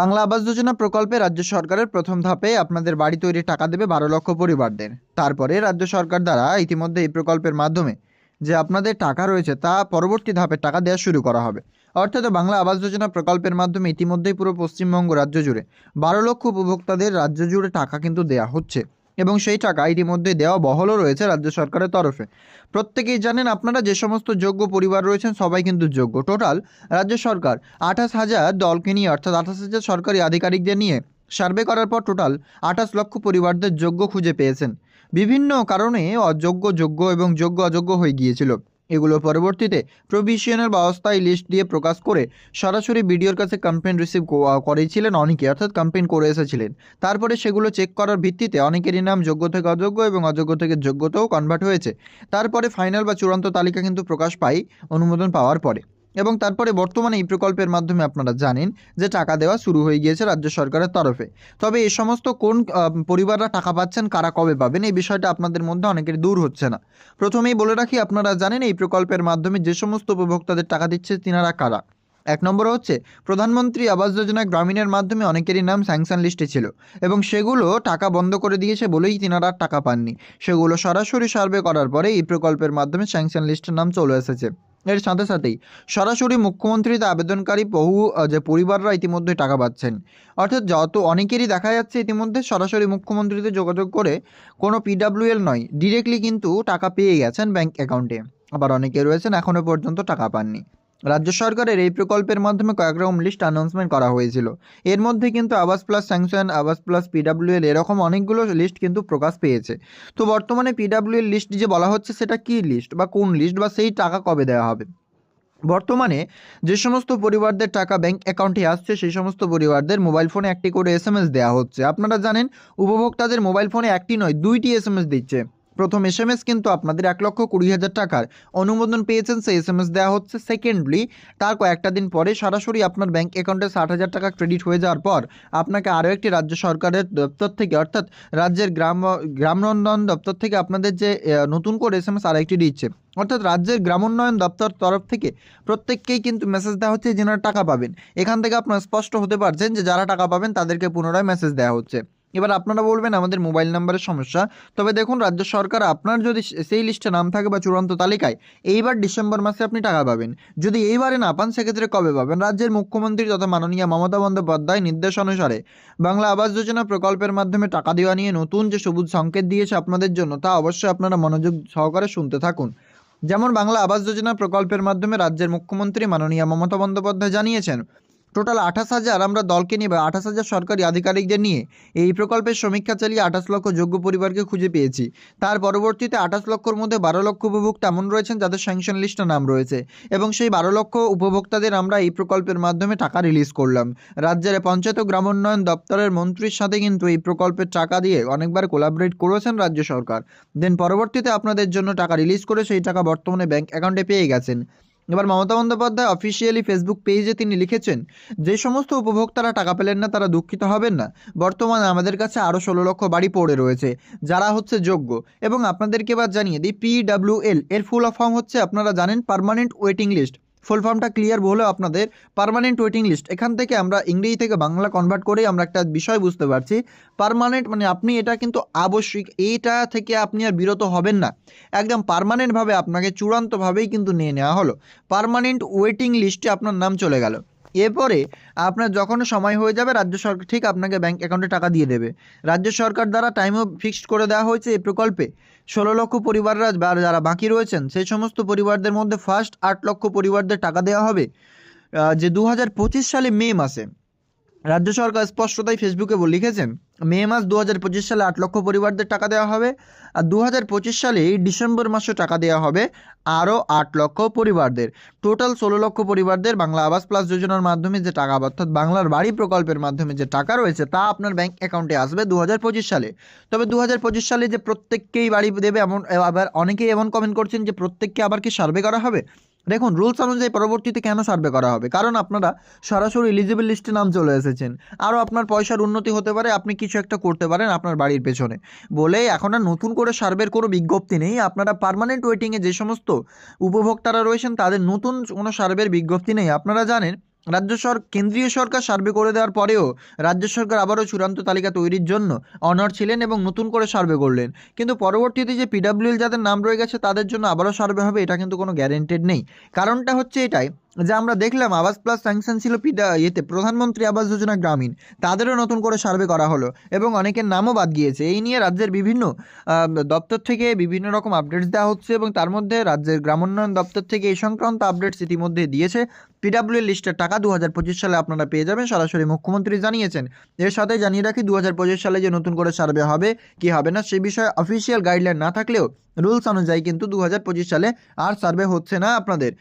বাংলা আবাস যোজনা প্রকল্পে রাজ্য সরকারের প্রথম ধাপে আপনাদের বাড়ি তৈরির টাকা দেবে বারো লক্ষ পরিবারদের। তারপরে রাজ্য সরকার দ্বারা ইতিমধ্যে এই প্রকল্পের মাধ্যমে যে আপনাদের টাকা রয়েছে তা পরবর্তী ধাপে টাকা দেওয়া শুরু করা হবে। অর্থাৎ বাংলা আবাস যোজনা প্রকল্পের মাধ্যমে ইতিমধ্যেই পুরো পশ্চিমবঙ্গ রাজ্য জুড়ে বারো লক্ষ উপভোক্তাদের রাজ্য জুড়ে টাকা কিন্তু দেওয়া হচ্ছে। এবং সেই টাকা ইতিমধ্যে দেওয়া বহলও রয়েছে রাজ্য সরকারের তরফে। প্রত্যেকেই জানেন আপনারা যে সমস্ত যোগ্য পরিবার রয়েছেন, সবাই কিন্তু যোগ্য। টোটাল রাজ্য সরকার আঠাশ হাজার দলকে নিয়ে, অর্থাৎ আঠাশ হাজার সরকারি আধিকারিকদের নিয়ে সার্ভে করার পর টোটাল আঠাশ লক্ষ পরিবারদের যোগ্য খুঁজে পেয়েছেন। বিভিন্ন কারণে অযোগ্য যোগ্য এবং যোগ্য অযোগ্য হয়ে গিয়েছিল। এগুলো পরবর্তীতে প্রভিশনের বা অস্থায়ী লিস্ট দিয়ে প্রকাশ করে সরাসরি বিডিওর কাছে কমপ্লেন রিসিভ করেছিলেন অনেকে, অর্থাৎ কমপ্লেন করে এসেছিলেন। তারপরে সেগুলো চেক করার ভিত্তিতে অনেকেরই নাম যোগ্য থেকে অযোগ্য এবং অযোগ্য থেকে যোগ্যতাও কনভার্ট হয়েছে। তারপরে ফাইনাল বা চূড়ান্ত তালিকা কিন্তু প্রকাশ পায় অনুমোদন পাওয়ার পরে। এবং তারপরে বর্তমানে এই প্রকল্পের মাধ্যমে আপনারা জানেন যে টাকা দেওয়া শুরু হয়ে গিয়েছে রাজ্য সরকারের তরফে। তবে এই সমস্ত কোন পরিবাররা টাকা পাচ্ছেন, কারা কবে পাবেন, এই বিষয়টা আপনাদের মধ্যে অনেকের দূর হচ্ছে না। প্রথমেই বলে রাখি, আপনারা জানেন এই প্রকল্পের মাধ্যমে যে সমস্ত উপভোক্তাদের টাকা দিচ্ছে তিনারা কারা। এক নম্বর হচ্ছে, প্রধানমন্ত্রী আবাস যোজনা গ্রামীণের মাধ্যমে অনেকেরই নাম স্যাংশন লিস্টে ছিল এবং সেগুলো টাকা বন্ধ করে দিয়েছে বলেই তিনারা টাকা পাননি। সেগুলো সরাসরি সার্ভে করার পরে এই প্রকল্পের মাধ্যমে স্যাংশন লিস্টের নাম চলে এসেছে। এর সাথে সাথেই সরাসরি মুখ্যমন্ত্রীতে আবেদনকারী বহু যে পরিবাররা ইতিমধ্যে টাকা পাচ্ছেন। অর্থাৎ যত অনেকেরই দেখা যাচ্ছে ইতিমধ্যে সরাসরি মুখ্যমন্ত্রীতে যোগাযোগ করে কোনো পিডাব্লিউএল নয় ডিরেক্টলি কিন্তু টাকা পেয়ে গেছেন ব্যাংক অ্যাকাউন্টে আবার অনেকে রয়েছেন এখনও পর্যন্ত টাকা পাননি। রাজ্য সরকারের এই প্রকল্পের মাধ্যমে কয়েক রকম লিস্ট অ্যানাউন্সমেন্ট করা হয়েছিল। এর মধ্যে কিন্তু Awas plus sanction Awas plus PWL এরকম অনেকগুলো লিস্ট কিন্তু প্রকাশ পেয়েছে। তো বর্তমানে পিডাব্লিউএল লিস্ট যে বলা হচ্ছে, সেটা কি লিস্ট বা কোন লিস্ট বা সেই টাকা কবে দেওয়া হবে? বর্তমানে যে সমস্ত পরিবারদের টাকা ব্যাংক অ্যাকাউন্টে আসছে, সেই সমস্ত পরিবারদের মোবাইল ফোনে একটি করে এস এম এস দেওয়া হচ্ছে। আপনারা জানেন, উপভোক্তাদের মোবাইল ফোনে একটি নয়, দুইটি এস এম এস দিচ্ছে। প্রথম এস এম এস কিন্তু আপনাদের এক লক্ষ কুড়ি হাজার টাকার অনুমোদন পেয়েছেন, সেই এস এম এস দেওয়া হচ্ছে সেকেন্ডলি তার কয়েকটা দিন পরে সরাসরি আপনার ব্যাংক অ্যাকাউন্টে ষাট হাজার টাকা ক্রেডিট হয়ে যাওয়ার পর আপনাকে আরও একটি রাজ্য সরকারের দপ্তর থেকে, অর্থাৎ রাজ্যের গ্রাম, গ্রামোন্নয়ন দপ্তর থেকে আপনাদের যে নতুন করে এস এম এস আরেকটি দিচ্ছে। অর্থাৎ রাজ্যের গ্রামোন্নয়ন দপ্তর তরফ থেকে প্রত্যেককেই কিন্তু মেসেজ দেওয়া হচ্ছে যেনারা টাকা পাবেন। এখান থেকে আপনারা স্পষ্ট হতে পারছেন যে, যারা টাকা পাবেন তাদেরকে পুনরায় মেসেজ দেওয়া হচ্ছে। এবার আপনারা বলবেন আমাদের মোবাইল নাম্বারের সমস্যা। তবে দেখুন, রাজ্য সরকার আপনার যদি সেই লিস্টে নাম থাকে বা চূড়ান্ত তালিকায়, এইবার ডিসেম্বর মাসে আপনি টাকা পাবেন। যদি এইবারে না পান, সেক্ষেত্রে কবে পাবেন? রাজ্যের মুখ্যমন্ত্রী তথা মাননীয় মমতা বন্দ্যোপাধ্যায় নির্দেশ অনুসারে বাংলা আবাস যোজনা প্রকল্পের মাধ্যমে টাকা দেওয়া নিয়ে নতুন যে সবুজ সংকেত দিয়েছে আপনাদের জন্য, তা অবশ্যই আপনারা মনোযোগ সহকারে শুনতে থাকুন। যেমন বাংলা আবাস যোজনা প্রকল্পের মাধ্যমে রাজ্যের মুখ্যমন্ত্রী মাননীয় মমতা বন্দ্যোপাধ্যায় জানিয়েছেন টোটাল আঠাশ হাজার আমরা দলকে নিয়ে বা আঠাশ হাজার সরকারি আধিকারিকদের নিয়ে এই প্রকল্পের সমীক্ষা চালিয়ে আঠাশ লক্ষ যোগ্য পরিবারকে খুঁজে পেয়েছি। তার পরবর্তীতে আঠাশ লক্ষর মধ্যে বারো লক্ষ উপভোক্তা এমন রয়েছেন যাদের স্যাংশন লিস্টে নাম রয়েছে এবং সেই বারো লক্ষ উপভোক্তাদের আমরা এই প্রকল্পের মাধ্যমে টাকা রিলিজ করলাম। রাজ্যের পঞ্চায়েত ও গ্রামোন্নয়ন দপ্তরের মন্ত্রীর সাথে কিন্তু এই প্রকল্পের টাকা দিয়ে অনেকবার কোলাবরেট করেছেন রাজ্য সরকার। দেন পরবর্তীতে আপনাদের জন্য টাকা রিলিজ করে সেই টাকা বর্তমানে ব্যাংক অ্যাকাউন্টে পেয়ে গেছেন। এবার মমতা বন্দ্যোপাধ্যায় অফিসিয়ালি ফেসবুক পেজে তিনি লিখেছেন, যে সমস্ত উপভোক্তারা টাকা পেলেন না, তারা দুঃখিত হবেন না। বর্তমানে আমাদের কাছে আরও ষোলো লক্ষ বাড়ি পড়ে রয়েছে, যারা হচ্ছে যোগ্য। এবং আপনাদেরকে এবার জানিয়ে দিই পিডাব্লিউএল এর ফুল অফ ফর্ম হচ্ছে, আপনারা জানেন পারমানেন্ট ওয়েটিং লিস্ট ফুল ফর্মটা ক্লিয়ার হলেও আপনাদের পারমানেন্ট ওয়েটিং লিস্ট এখান থেকে আমরা ইংরেজি থেকে বাংলা কনভার্ট করেই আমরা একটা বিষয় বুঝতে পারছি। পারমানেন্ট মানে আপনি এটা কিন্তু আবশ্যিক এইটা থেকে আপনি আর বিরত হবেন না। একদম পারমানেন্টভাবে আপনাকে চূড়ান্তভাবেই কিন্তু নিয়ে নেওয়া হলো। পারমানেন্ট ওয়েটিং লিস্টে আপনার নাম চলে গেল। এরপরে আপনার যখন সময় হয়ে যাবে, রাজ্য সরকার ঠিক আপনাকে ব্যাঙ্ক অ্যাকাউন্টে টাকা দিয়ে দেবে। রাজ্য সরকার দ্বারা টাইমও ফিক্সড করে দেওয়া হয়েছে এই প্রকল্পে। ষোলো লক্ষ পরিবাররা যারা বাকি রয়েছেন, সেই সমস্ত পরিবারদের মধ্যে ফার্স্ট আট লক্ষ পরিবারদের টাকা দেওয়া হবে। যে দু হাজার পঁচিশ সালে মে মাসে। রাজ্য সরকার স্পষ্টতাই ফেসবুকে লিখেছেন, মে মাস দু হাজার পঁচিশ সালে আট লক্ষ পরিবারদের টাকা দেওয়া হবে আর দু হাজার পঁচিশ সালে ডিসেম্বর মাসে টাকা দেওয়া হবে আরও আট লক্ষ পরিবারদের। টোটাল ষোলো লক্ষ পরিবারদের বাংলা আবাস প্লাস যোজনার মাধ্যমে যে টাকা অর্থাৎ বাংলার বাড়ি প্রকল্পের মাধ্যমে যে টাকা রয়েছে তা আপনার ব্যাংক অ্যাকাউন্টে আসবে দু হাজার পঁচিশ সালে। তবে দু হাজার পঁচিশ সালে যে প্রত্যেককেই বাড়ি দেবে এমন আবার অনেকেই এমন কমেন্ট করছেন যে প্রত্যেককে আবার কি সার্ভে করা হবে? দেখুন রুলস অনুযায়ী পরবর্তীতে কেন সার্ভে করা হবে? কারণ আপনারা সরাসরি এলিজিবল লিস্টে নাম চলে এসেছেন। আরও আপনার পয়সার উন্নতি হতে পারে, আপনি কিছু একটা করতে পারেন আপনার বাড়ির পেছনে। বলে এখন আর নতুন করে সার্ভের কোনো বিজ্ঞপ্তি নেই। আপনারা পার্মানেন্ট ওয়েটিংয়ে যে সমস্ত উপভোক্তারা রয়েছেন, তাদের নতুন কোনো সার্ভের বিজ্ঞপ্তি নেই। আপনারা জানেন রাজ্য সর, কেন্দ্রীয় সরকার সার্ভে করে দেওয়ার পরেও রাজ্য সরকার আবারও চূড়ান্ত তালিকা তৈরির জন্য অনর ছিলেন এবং নতুন করে সার্ভে করলেন। কিন্তু পরবর্তীতে যে পিডাব্লিউএল যাদের নাম রয়ে গেছে তাদের জন্য আবারও সার্ভে হবে, এটা কিন্তু কোনো গ্যারেন্টেড নেই। কারণটা হচ্ছে এটাই যে আমরা দেখলাম আবাস প্লাস স্যাংশন ছিল পিডা ইয়েতে, প্রধানমন্ত্রী আবাস যোজনা গ্রামীণ। তাদেরও নতুন করে সার্ভে করা হলো এবং অনেকের নামও বাদ গিয়েছে। এই নিয়ে রাজ্যের বিভিন্ন দপ্তর থেকে বিভিন্ন রকম আপডেটস দেওয়া হচ্ছে এবং তার মধ্যে রাজ্যের গ্রামোন্নয়ন দপ্তর থেকে এই সংক্রান্ত আপডেটস ইতিমধ্যে দিয়েছে। পিডাব্লিউ লিস্টের টাকা দু হাজার পঁচিশ সালে আপনারা পেয়ে যাবেন, সরাসরি মুখ্যমন্ত্রী জানিয়েছেন। এর সাথে জানিয়ে রাখি দু হাজার পঁচিশ সালে যে নতুন করে সার্ভে হবে, কি হবে না, সে বিষয়ে অফিসিয়াল গাইডলাইন না থাকলেও রুলস অনুযায়ী কিন্তু দু হাজার পঁচিশ সালে আর সার্ভে হচ্ছে না আপনাদের।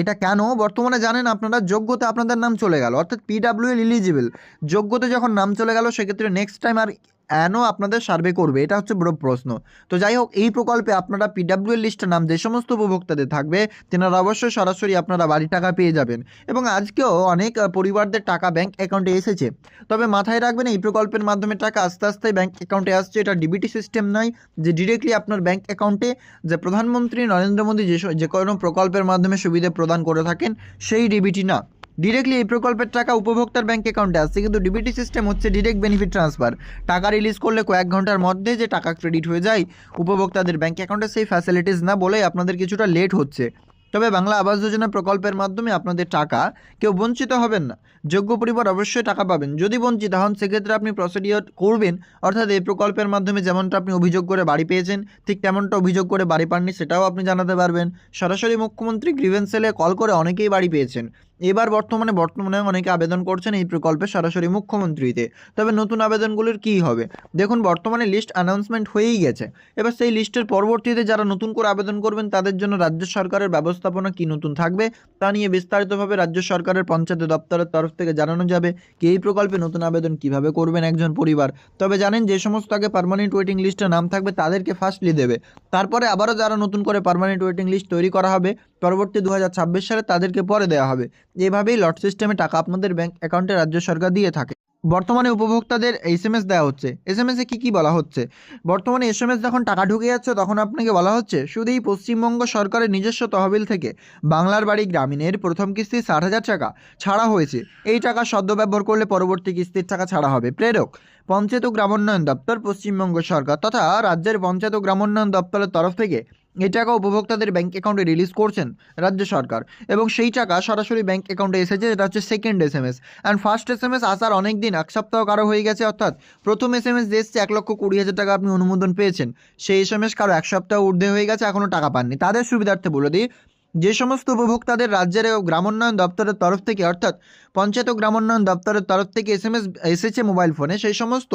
এটা কেন? বর্তমানে জানেন আপনারা, যোগ্যতা আপনাদের নাম চলে গেল। অর্থাৎ পিডাব্লিউ ইলিজিবল যোগ্যতা যখন নাম চলে গেল, সেক্ষেত্রে নেক্সট টাইম আর অ্যানও আপনাদের সার্ভে করবে? এটা হচ্ছে বড় প্রশ্ন। তো যাই হোক, এই প্রকল্পে আপনারা পিডাব্লিউ এর লিস্টের নাম যে সমস্ত উপভোক্তাদের থাকবে, তেনারা অবশ্যই সরাসরি আপনারা বাড়ি টাকা পেয়ে যাবেন। এবং আজকেও অনেক পরিবারদের টাকা ব্যাংক অ্যাকাউন্টে এসেছে। তবে মাথায় রাখবেন, এই প্রকল্পের মাধ্যমে টাকা আস্তে আস্তে ব্যাংক অ্যাকাউন্টে আসছে। এটা ডিবিটি সিস্টেম নয়, যে ডিরেক্টলি আপনার ব্যাংক অ্যাকাউন্টে যে প্রধানমন্ত্রী নরেন্দ্র মোদী যে যে কোনো প্রকল্পের মাধ্যমে সুবিধা প্রদান করে থাকেন, সেই ডিবিটি না। ডিরেক্টলি এই প্রকল্পের টাকা উপভোক্তার ব্যাঙ্ক অ্যাকাউন্টে আসছে, কিন্তু ডিবিটি সিস্টেম হচ্ছে ডিরেক্ট বেনিফিট ট্রান্সফার টাকা রিলিজ করলে কয়েক ঘণ্টার মধ্যে যে টাকা ক্রেডিট হয়ে যায়, উপভোক্তাদের ব্যাঙ্ক অ্যাকাউন্টে সেই ফ্যাসিলিটিস না বলে আপনাদের কিছুটা লেট হচ্ছে। তবে বাংলা আবাস যোজনা প্রকল্পের মাধ্যমে আপনাদের টাকা কেউ বঞ্চিত হবেন না। যোগ্য পরিবার অবশ্যই টাকা পাবেন। যদি বঞ্চিত হন, সেক্ষেত্রে আপনি প্রসিডিওর করবেন। অর্থাৎ এই প্রকল্পের মাধ্যমে যেমনটা আপনি অভিযোগ করে বাড়ি পেয়েছেন, ঠিক তেমনটা অভিযোগ করে বাড়ি পাননি, সেটাও আপনি জানাতে পারবেন। সরাসরি মুখ্যমন্ত্রী গ্রিভেন্স সেলে কল করে অনেকেই বাড়ি পেয়েছেন। এবার বর্তমানে বর্তমানে অনেকে আবেদন করছেন এই প্রকল্পে সরাসরি মুখ্যমন্ত্রীতে। তবে নতুন আবেদনগুলির কী হবে? দেখুন, বর্তমানে লিস্ট অ্যানাউন্সমেন্ট হয়েই গেছে। এবার সেই লিস্টের পরবর্তীতে যারা নতুন করে আবেদন করবেন, তাদের জন্য রাজ্য সরকারের ব্যবস্থাপনা কি নতুন থাকবে, তা নিয়ে বিস্তারিতভাবে রাজ্য সরকারের পঞ্চায়েত দপ্তরের তরফ থেকে জানানো যাবে কি এই প্রকল্পে নতুন আবেদন কীভাবে করবেন একজন পরিবার। তবে জানেন, যে সমস্ত আগে পার্মানেন্ট ওয়েটিং লিস্টে নাম থাকবে, তাদেরকে ফার্স্টলি দেবে। তারপরে আবারও যারা নতুন করে পার্মানেন্ট ওয়েটিং লিস্ট তৈরি করা হবে, পরবর্তী দু হাজার ছাব্বিশ সালে তাদেরকে পরে দেওয়া হবে। এভাবেই লট সিস্টেমে টাকা আপনাদের ব্যাংক অ্যাকাউন্টে রাজ্য সরকার দিয়ে থাকে। বর্তমানে উপভোক্তাদের এস এম এস দেওয়া হচ্ছে। এস এম এসে কী কী বলা হচ্ছে? বর্তমানে এস এম এস যখন টাকা ঢুকে যাচ্ছে, তখন আপনাকে বলা হচ্ছে, শুধু এই পশ্চিমবঙ্গ সরকারের নিজস্ব তহবিল থেকে বাংলার বাড়ি গ্রামীণের প্রথম কিস্তি ষাট হাজার টাকা ছাড়া হয়েছে। এই টাকা সদ্য ব্যবহার করলে পরবর্তী কিস্তির টাকা ছাড়া হবে। প্রেরক, পঞ্চায়েত গ্রামোন্নয়ন দপ্তর, পশ্চিমবঙ্গ সরকার তথা রাজ্যের পঞ্চায়েত গ্রামোন্নয়ন দপ্তরের তরফ থেকে এই টাকা উপভোক্তাদের ব্যাঙ্ক অ্যাকাউন্টে রিলিজ করছেন রাজ্য সরকার এবং সেই টাকা সরাসরি ব্যাঙ্ক অ্যাকাউন্টে এসেছে, যেটা হচ্ছে second S M S and first S M S আসার অনেক দিন, এক সপ্তাহ কারও হয়ে গেছে, অর্থাৎ প্রথম এস এম এস এসছে, এক লক্ষ কুড়ি হাজার টাকা আপনি অনুমোদন পেয়েছেন। সেই এস এম এস কারও এক সপ্তাহ ঊর্ধ্বে হয়ে গেছে এখনও টাকা পাননি। তাদের সুবিধার্থে বলে দিই যে সমস্ত উপভোক্তাদের রাজ্যের ও গ্রামোন্নয়ন দপ্তরের তরফ থেকে, অর্থাৎ পঞ্চায়েত ও গ্রামোন্নয়ন দপ্তরের তরফ থেকে এস এম এস এসেছে মোবাইল ফোনে, সেই সমস্ত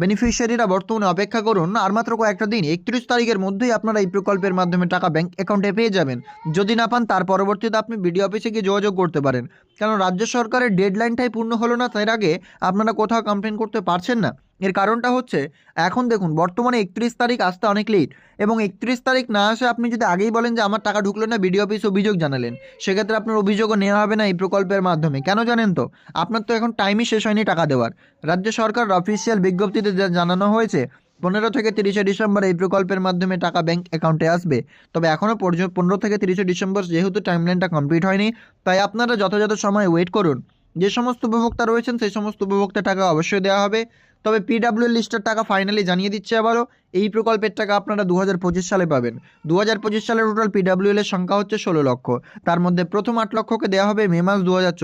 বেনিফিশিয়ারিরা বর্তমানে অপেক্ষা করুন। আর মাত্র কয়েকটা দিন, একত্রিশ তারিখের মধ্যেই আপনারা এই প্রকল্পের মাধ্যমে টাকা ব্যাংক অ্যাকাউন্টে পেয়ে যাবেন। যদি না পান, তার পরবর্তীতে আপনি বিডিও অফিসে গিয়ে যোগাযোগ করতে পারেন। কারণ রাজ্য সরকারের ডেডলাইনটাই পূর্ণ হলো না, তার আগে আপনারা কোথাও কমপ্লেন করতে পারছেন না। এর কারণটা হচ্ছে, এখন দেখুন, বর্তমানে একত্রিশ তারিখ আসতে অনেক লেট এবং একত্রিশ তারিখ না আসে আপনি যদি আগেই বলেন যে আমার টাকা ঢুকলো না বিডিও অফিস অভিযোগ জানালেন। সেক্ষেত্রে আপনার অভিযোগও নেওয়া হবে না এই প্রকল্পের মাধ্যমে। কেন জানেন তো? আপনার তো এখন টাইমই শেষ হয়নি টাকা দেওয়ার। রাজ্য সরকার অফিসিয়াল বিজ্ঞপ্তিতে যা জানানো হয়েছে, পনেরো থেকে তিরিশে ডিসেম্বর এই প্রকল্পের মাধ্যমে টাকা ব্যাংক অ্যাকাউন্টে আসবে। তবে এখনও পর্যন্ত পনেরো থেকে তিরিশে ডিসেম্বর যেহেতু টাইমলাইনটা কমপ্লিট হয়নি, তাই আপনারা যথাযথ সময় ওয়েট করুন। যে সমস্ত উপভোক্তা রয়েছেন, সেই সমস্ত উপভোক্তা টাকা অবশ্যই দেওয়া হবে। তবে পিডাব্লিউ লিস্টের টাকা ফাইনালি জানিয়ে দিচ্ছে আবারও। এই প্রকল্পের টাকা আপনারা দু হাজার পঁচিশ সালে পাবেন। দু হাজার পঁচিশ সালে টোটাল পিডাব্লিউ এর সংখ্যা হচ্ছে ষোলো লক্ষ। তার মধ্যে প্রথম আট লক্ষকে দেওয়া হবে মে মাস দু হাজার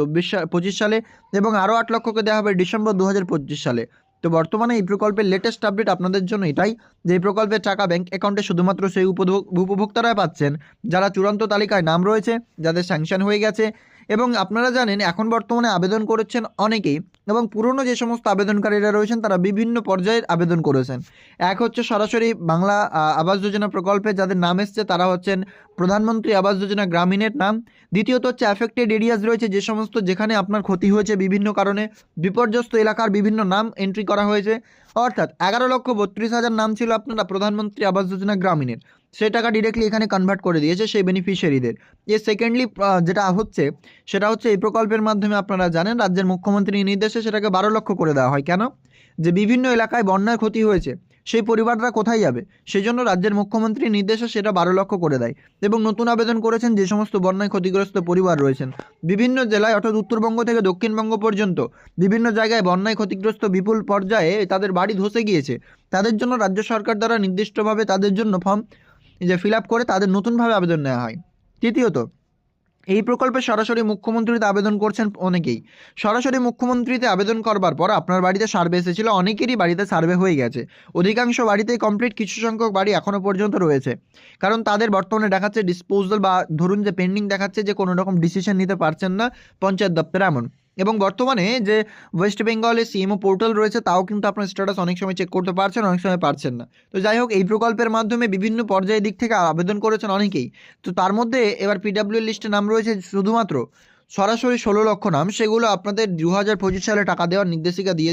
সালে এবং আরও আট লক্ষকে দেওয়া হবে ডিসেম্বর দু হাজার পঁচিশ সালে। তো বর্তমানে এই প্রকল্পের লেটেস্ট আপডেট আপনাদের জন্য এটাই, যে এই প্রকল্পের টাকা ব্যাংক অ্যাকাউন্টে শুধুমাত্র সেই উপভোক্তারাই পাচ্ছেন। যারা চূড়ান্ত তালিকায় নাম রয়েছে, যাদের স্যাংশন হয়ে গেছে এবং আপনারা জানেন, এখন বর্তমানে আবেদন করেছেন অনেকেই এবং পুরনো যে সমস্ত আবেদনকারীরা রয়েছেন, তারা বিভিন্ন পর্যায়ের আবেদন করেছেন। এক হচ্ছে সরাসরি বাংলা আবাস যোজনা প্রকল্পে যাদের নাম এসছে, তারা হচ্ছেন প্রধানমন্ত্রী আবাস যোজনা গ্রামীণের নাম। দ্বিতীয়ত হচ্ছে অ্যাফেক্টেড এরিয়াস রয়েছে, যে সমস্ত যেখানে আপনার ক্ষতি হয়েছে বিভিন্ন কারণে, বিপর্যস্ত এলাকার বিভিন্ন নাম এন্ট্রি করা হয়েছে। অর্থাৎ এগারো লক্ষ বত্রিশ হাজার নাম ছিল আপনারা প্রধানমন্ত্রী আবাস যোজনা গ্রামীণের। সেই টাকা ডিরেক্টলি এখানে কনভার্ট করে দিয়েছে সেই বেনিফিশিয়ারিদের এর সেকেন্ডলি যেটা হচ্ছে, সেটা হচ্ছে এই প্রকল্পের মাধ্যমে আপনারা জানেন, রাজ্যের মুখ্যমন্ত্রীর নির্দেশে সেটাকে বারো লক্ষ করে দেওয়া হয়। কেন? যে বিভিন্ন এলাকায় বন্যার ক্ষতি হয়েছে, সেই পরিবাররা কোথায় যাবে? সেজন্য রাজ্যের মুখ্যমন্ত্রীর নির্দেশে সেটা বারো লক্ষ করে দেয়। এবং নতুন আবেদন করেছেন যে সমস্ত বন্যায় ক্ষতিগ্রস্ত পরিবার রয়েছেন। বিভিন্ন জেলায়, অর্থাৎ উত্তরবঙ্গ থেকে দক্ষিণবঙ্গ পর্যন্ত, বিভিন্ন জায়গায় বন্যায় ক্ষতিগ্রস্ত বিপুল পর্যায়ে তাদের বাড়ি ধসে গিয়েছে। তাদের জন্য রাজ্য সরকার দ্বারা নির্দিষ্টভাবে তাদের জন্য ফর্ম যে ফিল করে তাদের নতুনভাবে আবেদন নেওয়া হয়। তৃতীয়ত, এই প্রকল্পে সরাসরি মুখ্যমন্ত্রীতে আবেদন করছেন অনেকেই। সরাসরি মুখ্যমন্ত্রীতে আবেদন করবার পর আপনার বাড়িতে সার্ভে এসেছিল, অনেকেরই বাড়িতে সার্ভে হয়ে গেছে। অধিকাংশ বাড়িতেই কমপ্লিট কিছু সংখ্যক বাড়ি এখনও পর্যন্ত রয়েছে। কারণ তাদের বর্তমানে দেখাচ্ছে ডিসপোজাল বা ধরুন যে পেন্ডিং দেখাচ্ছে যে কোনো রকম ডিসিশন নিতে পারছেন না পঞ্চায়েত দপ্তরে এমন। এবং বর্তমানে যে ওয়েস্ট বেঙ্গলে সিএমও পোর্টাল রয়েছে, তাও কিন্তু আপনার স্ট্যাটাস অনেক সময় চেক করতে পারছেন, অনেক সময় পারছেন না। তো যাই হোক, এই প্রকল্পের মাধ্যমে বিভিন্ন পর্যায়ের দিক থেকে আবেদন করেছেন অনেকেই। তো তার মধ্যে এবার পিডাব্লিউ লিস্টে নাম রয়েছে শুধুমাত্র সরাসরি ষোলো লক্ষ নাম, সেগুলো আপনাদের দু হাজার পঁচিশ সালে টাকা দেওয়ার নির্দেশিকা দিয়ে